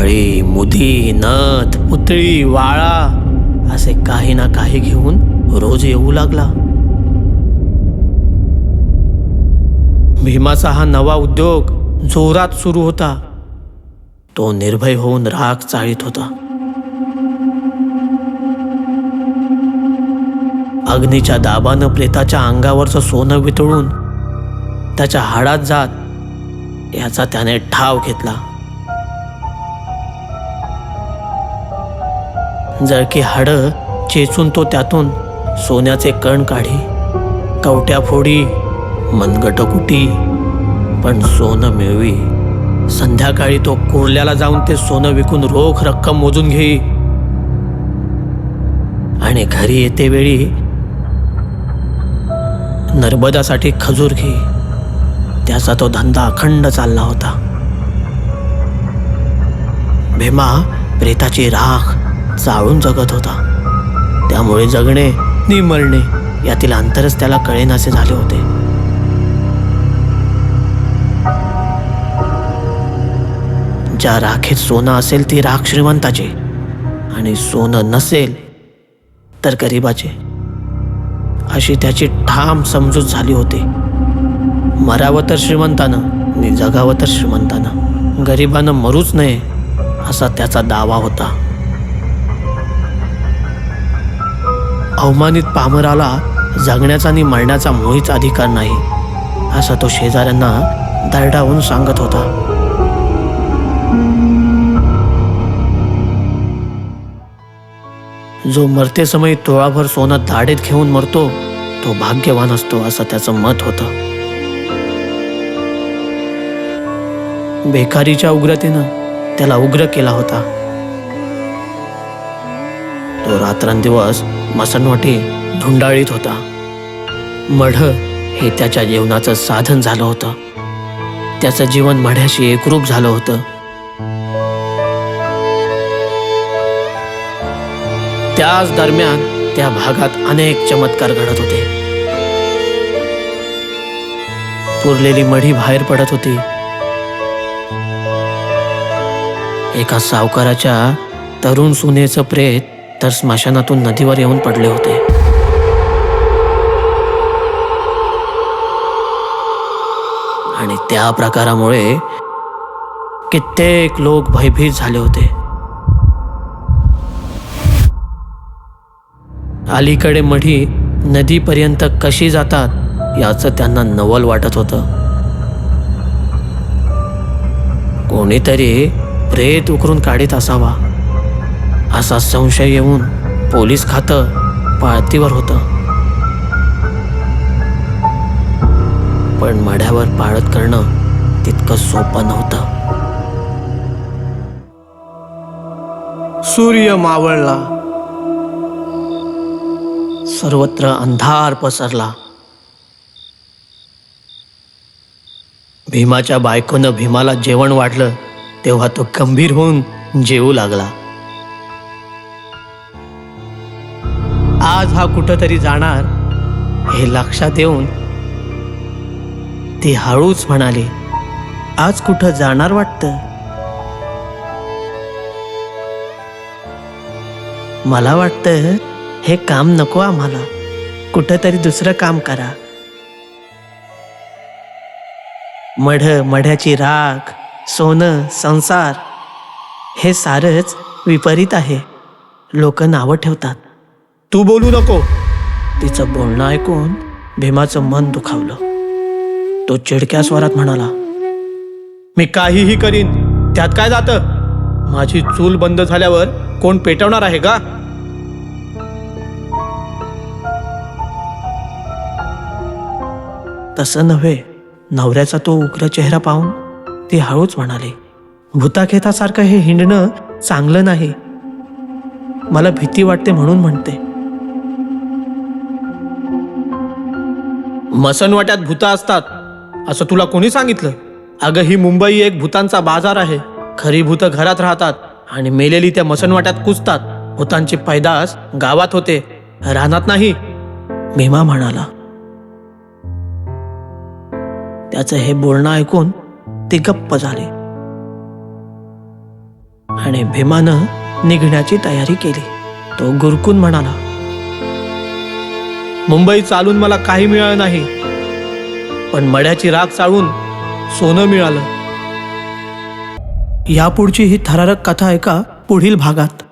काळी मुदी नथ पुतळी वाळा असे काही ना काही घेऊन रोज येऊ लागला. भीमाचा हा नवा उद्योग जोरात सुरू होता. तो निर्भय होऊन राग चाळीत होता. अग्नीच्या दाबानं प्रेताच्या अंगावरचं सोनं वितळून त्याच्या हाडात जात याचा त्याने ठाव घेतला. जळकी हाडं चेचून तो त्यातून सोन्याचे कण काढी. कवट्या फोडी मनगटकुटी पण सोनं मिळवी. संध्याकाळी तो कुर्ल्याला जाऊन ते सोनं विकून रोख रक्कम मोजून घेई आणि घरी येते वेळी नर्मदासाठी खजूर घे. त्याचा तो धंदा अखंड चालला होता. भीमा प्रेताची राख चाळून जगत होता. त्यामुळे जगणे नि मरणे यातील अंतरच त्याला कळेनासे झाले होते. ज्या राखेत सोनं असेल ती राख श्रीमंताची आणि सोनं नसेल तर गरिबाचे. अशी त्याची ठाम समजूत झाली होती. मरावं तर श्रीमंतानं आणि जगावं तर श्रीमंतानं. गरिबानं मरूच नये असा त्याचा दावा होता. अवमानित पामराला जगण्याचा आणि मरण्याचा मुळीच अधिकार नाही असा तो शेजाऱ्यांना दरडावून सांगत होता. जो मरते समय तोळाभर सोनं दाढेत घेऊन मरतो तो भाग्यवान असतो असं त्याचं मत होतं. बेकारीच्या उग्रतेनं त्याला उग्र केला होता. तो रात्रंदिवस मसनवाटी धुंडाळीत होता. मढ हे त्याच्या जीवनाचं साधन झालं होतं. त्याचं जीवन मढ्याशी एकरूप झालं होतं. त्याच दरम्यान त्या भागात अनेक चमत्कार घडत होते. पुरलेली मढी बाहेर पडत होती. एका सावकाराच्या तरुण सुनेचं प्रेत तर स्मशानातून नदीवर येऊन पडले होते. आणि त्या प्रकारामुळे कित्येक लोक भयभीत झाले होते. अलीकडे मढी नदीपर्यंत कशी जातात याचं त्यांना नवल वाटत होतं. कोणीतरी प्रेत उकरून काढीत असावा. असा संशय येऊन पोलीस खातं पाळतीवर होतं. पण मढ्यावर पाळत करणं तितकं सोपं नव्हतं. सूर्य मावळला. सर्वत्र अंधार पसरला. भीमाच्या बायकोनं भीमाला जेवण वाढलं तेव्हा तो गंभीर होऊन जेवू लागला. आज हा कुठंतरी जाणार हे लक्षात येऊन ती हळूच म्हणाली आज कुठं जाणार वाटतं? मला वाटतं हे काम नको आम्हाला. कुठंतरी दुसरं काम करा. मढ मढ्याची राख सोनं संसार हे सारंच विपरीत आहे. लोक नावं ठेवतात. तू बोलू नको. तिचं बोलणं ऐकून भीमाचं मन दुखावलं. तो चिडक्या स्वरात म्हणाला मी काहीही करीन त्यात काय जातं? माझी चूल बंद झाल्यावर कोण पेटवणार आहे का? तसं नव्हे नवऱ्याचा तो उग्र चेहरा पाहून ती हळूच म्हणाली भूताखेतासारखं हे हिंडणं चांगलं नाही. मला भीती वाटते म्हणून म्हणते. मसनवाट्यात भूता असतात असं तुला कोणी सांगितलं? अगं ही मुंबई एक भूतांचा बाजार आहे. खरी भूत घरात राहतात आणि मेलेली त्या मसनवाट्यात कुजतात. भूतांची पैदास गावात होते रानात नाही भीमा म्हणाला. त्याचं हे बोलणं ऐकून ती गप्प झाली. आणि भीमानं निघण्याची तयारी केली. तो गुरकून म्हणाला मुंबई चालून मला काही मिळालं नाही. पण मड्याची राख चाळून सोनं मिळालं. यापुढची ही थरारक कथा ऐका पुढील भागात.